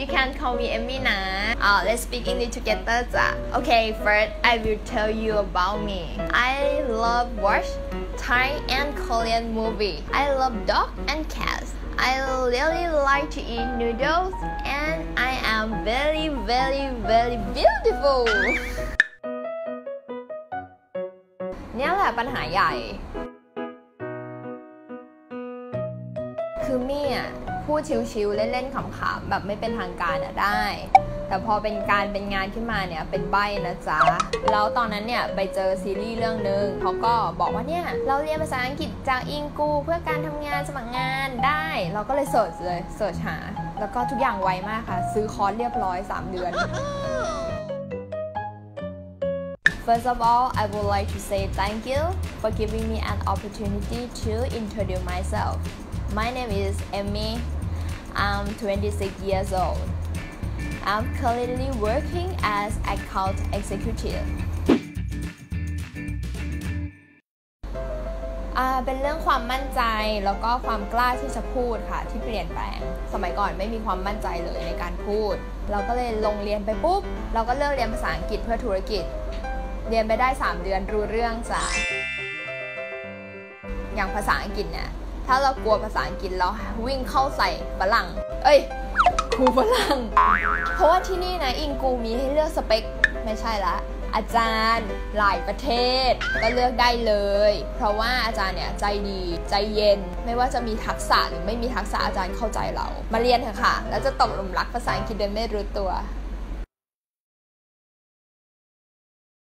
You can call me Emmy นะ uh, Let's speak English together จ้ะ Okay first I will tell you about me I love watch Thai and Korean movie I love dog and cats I really like to eat noodles and I am very very very beautiful เนี่ยแหละปัญหาใหญ่ คือมี่อ่ะ พูดชิวๆเล่นๆขำๆแบบไม่เป็นทางการอะได้ แต่พอเป็นการเป็นงานขึ้นมาเนี่ยเป็นใบนะจ๊ะ แล้วตอนนั้นเนี่ยไปเจอซีรีส์เรื่องหนึ่งเขาก็บอกว่าเนี่ยเราเรียนภาษาอังกฤษจากอิงกูเพื่อการทำงานสมัครงานได้ เราก็เลยเสิร์ชเลยเสิร์ชหา แล้วก็ทุกอย่างไวมากค่ะ ซื้อคอร์สเรียบร้อย 3 เดือน First of all, I would like to say thank you for giving me an opportunity to introduce myself. My name is Emmy. I'm 26 years old. I'm currently working as account executive. เป็นเรื่องความมั่นใจแล้วก็ความกล้าที่จะพูดค่ะที่เปลี่ยนแปลง สมัยก่อนไม่มีความมั่นใจเลยในการพูด เราก็เลยลงเรียนไปปุ๊บ เราก็เลือกเรียนภาษาอังกฤษเพื่อธุรกิจ เรียนไปได้ 3 เดือนรู้เรื่องจ้ะอย่างภาษาอังกฤษเนี่ย ถ้าเรากลัวภาษาอังกฤษเราวิ่งเข้าใส่ฝรั่ง เอ้ยครูฝรั่ง เพราะว่าที่นี่นะอิงกูมีให้เลือกสเปคไม่ใช่ละอาจารย์หลายประเทศก็เลือกได้เลย เพราะว่าอาจารย์เนี่ยใจดีใจเย็น ไม่ว่าจะมีทักษะหรือไม่มีทักษะอาจารย์เข้าใจเรา มาเรียนเถอะค่ะ แล้วจะตกหลุมรักภาษาอังกฤษโดยไม่รู้ตัว